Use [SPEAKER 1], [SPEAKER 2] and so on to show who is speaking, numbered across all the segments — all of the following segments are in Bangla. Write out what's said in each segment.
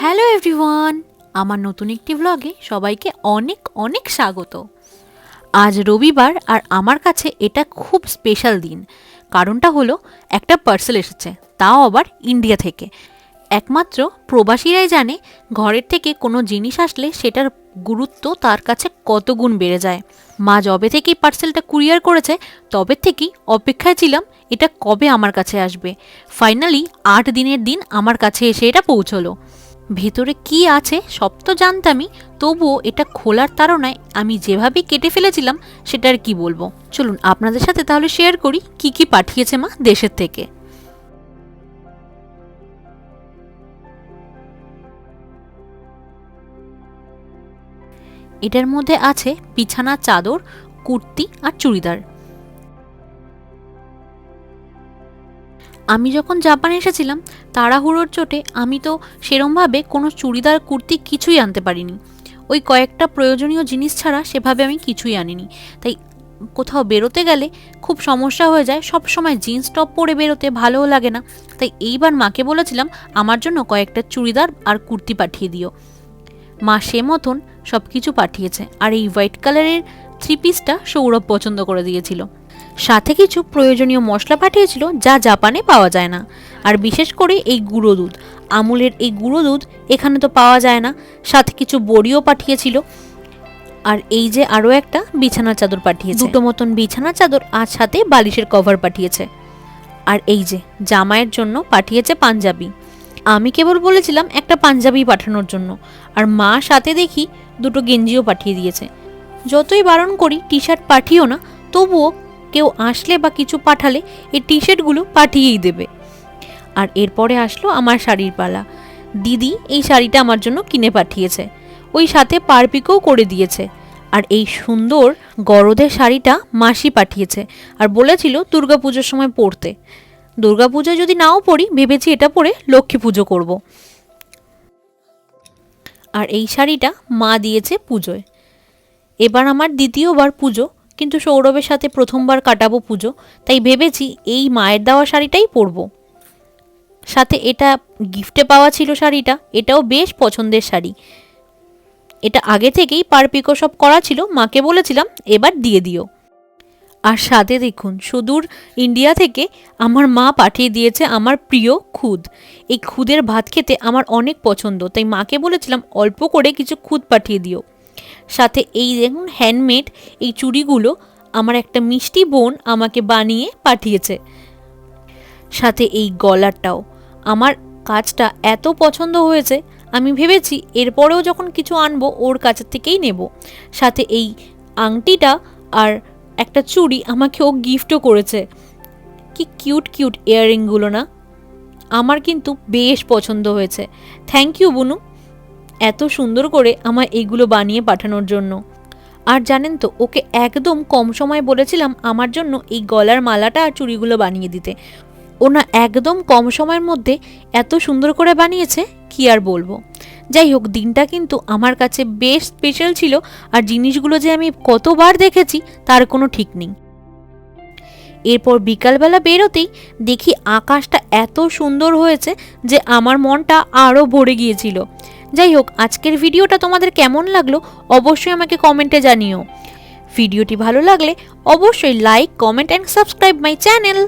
[SPEAKER 1] হ্যালো এভরিওয়ান, আমার নতুন একটি ব্লগে সবাইকে অনেক অনেক স্বাগত। আজ রবিবার আর আমার কাছে এটা খুব স্পেশাল দিন। কারণটা হলো একটা পার্সেল এসেছে, তাও আবার ইন্ডিয়া থেকে। একমাত্র প্রবাসীরাই জানে ঘরের থেকে কোনো জিনিস আসলে সেটার গুরুত্ব তার কাছে কত গুণ বেড়ে যায়। মা যবে থেকেই পার্সেলটা কুরিয়ার করেছে, তবে থেকেই অপেক্ষায় ছিলাম এটা কবে আমার কাছে আসবে। ফাইনালি আট দিনের দিন আমার কাছে এসে এটা পৌঁছলো। ভেতরে কি আছে সব তো জানতামই, তবুও এটা খোলার তাড়নায় আমি যেভাবে কেটে ফেলেছিলাম সেটা আর কি বলব। চলুন আপনাদের সাথে তাহলে শেয়ার করি কি কি পাঠিয়েছে মা দেশের থেকে। এটার মধ্যে আছে বিছানা, চাদর, কুর্তি আর চুড়িদার। আমি যখন জাপানে এসেছিলাম, তাড়াহুড়োর চোটে আমি তো সেরমভাবে কোনো চুড়িদার, কুর্তি কিছুই আনতে পারিনি। ওই কয়েকটা প্রয়োজনীয় জিনিস ছাড়া সেভাবে আমি কিছুই আনিনি। তাই কোথাও বেরোতে গেলে খুব সমস্যা হয়ে যায়। সব সময় জিন্স টপ পরে বেরোতে ভালোও লাগে না। তাই এইবার মাকে বলেছিলাম, আমার জন্য কয়েকটা চুড়িদার আর কুর্তি পাঠিয়ে দিও। মা সে মতন সব কিছু পাঠিয়েছে। আর এই হোয়াইট কালারের থ্রি পিসটা সৌরভ পছন্দ করে দিয়েছিল। সাথে কিছু প্রয়োজনীয় মশলা পাঠিয়েছিল যা জাপানে পাওয়া যায় না। আর বিশেষ করে এই গুঁড়ো দুধ। আমুলের এই গুঁড়ো দুধ এখানে তো পাওয়া যায় না। সাথে কিছু বড়িও পাঠিয়েছিল। আর এই যে আরও একটা বিছানা চাদর পাঠিয়েছে। দুটো মতন বিছানা চাদর আর সাথে বালিশের কভার পাঠিয়েছে। আর এই যে জামাইয়ের জন্য পাঠিয়েছে পাঞ্জাবি। আমি কেবল বলেছিলাম একটা পাঞ্জাবি পাঠানোর জন্য। আর মা সাথে দেখি দুটো গেঞ্জিও পাঠিয়ে দিয়েছে। যতই বারণ করি টি শার্ট পাঠিও না, তবুও কেউ আসলে বা কিছু পাঠালে এই টি শার্টগুলো পাঠিয়েই দেবে। আর এরপরে আসলো আমার শাড়ির পালা। দিদি এই শাড়িটা আমার জন্য কিনে পাঠিয়েছে। ওই সাথে পারপিকও করে দিয়েছে। আর এই সুন্দর গরদের শাড়িটা মাসি পাঠিয়েছে আর বলেছিল দুর্গাপুজোর সময় পরতে। দুর্গাপুজোয় যদি নাও পরি, ভেবেছি এটা পরে লক্ষ্মী পুজো করব। আর এই শাড়িটা মা দিয়েছে পুজোয়। এবার আমার দ্বিতীয়বার পুজো। কিন্তু সৌরভের সাথে প্রথমবার কাটাবো পুজো, তাই ভেবেছি এই মায়ের দেওয়া শাড়িটাই পরবো। সাথে এটা গিফটে পাওয়া ছিল শাড়িটা, এটাও বেশ পছন্দের শাড়ি। এটা আগে থেকেই পারপিকো সব করা ছিল, মাকে বলেছিলাম এবার দিয়ে দিও। আর সাথে দেখুন, সুদূর ইন্ডিয়া থেকে আমার মা পাঠিয়ে দিয়েছে আমার প্রিয় খুদ। এই খুদের ভাত খেতে আমার অনেক পছন্দ, তাই মাকে বলেছিলাম অল্প করে কিছু খুদ পাঠিয়ে দিও। সাথে এই দেখুন হ্যান্ডমেড এই চুড়িগুলো আমার একটা মিষ্টি বোন আমাকে বানিয়ে পাঠিয়েছে। সাথে এই গলারটাও। আমার কাজটা এত পছন্দ হয়েছে, আমি ভেবেছি এরপরেও যখন কিছু আনব ওর কাছের থেকেই নেব। সাথে এই আংটিটা আর একটা চুড়ি আমাকে ও গিফটও করেছে। কি কিউট কিউট ইয়াররিংগুলো না। আমার কিন্তু বেশ পছন্দ হয়েছে। থ্যাংক ইউ বুনু। এত সুন্দর করে আমার এইগুলো বানিয়ে পাঠানোর জন্য। আর জানেন তো, ওকে একদম কম সময় বলেছিলাম আমার জন্য এই গলার মালাটা আর চুড়িগুলো বানিয়ে দিতে। ও না একদম কম সময়ের মধ্যে এত সুন্দর করে বানিয়েছে, কি আর বলব। যাই হোক, দিনটা কিন্তু আমার কাছে বেশ স্পেশাল ছিল আর জিনিসগুলো যে আমি কতবার দেখেছি তার কোনো ঠিক নেই। এরপর বিকালবেলা বেরোতেই দেখি আকাশটা এত সুন্দর হয়েছে যে আমার মনটা আরও ভরে গিয়েছিল। যাই হোক, আজকের ভিডিওটা তোমাদের কেমন লাগল অবশ্যই আমাকে কমেন্টে জানিও। ভিডিওটি ভালো লাগলে অবশ্যই like, comment and subscribe my channel.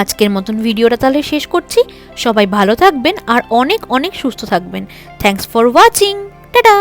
[SPEAKER 1] আজকের মতন ভিডিওটা তাহলে শেষ করছি। সবাই ভালো থাকবেন আর অনেক অনেক সুস্থ থাকবেন। Thanks for watching tata!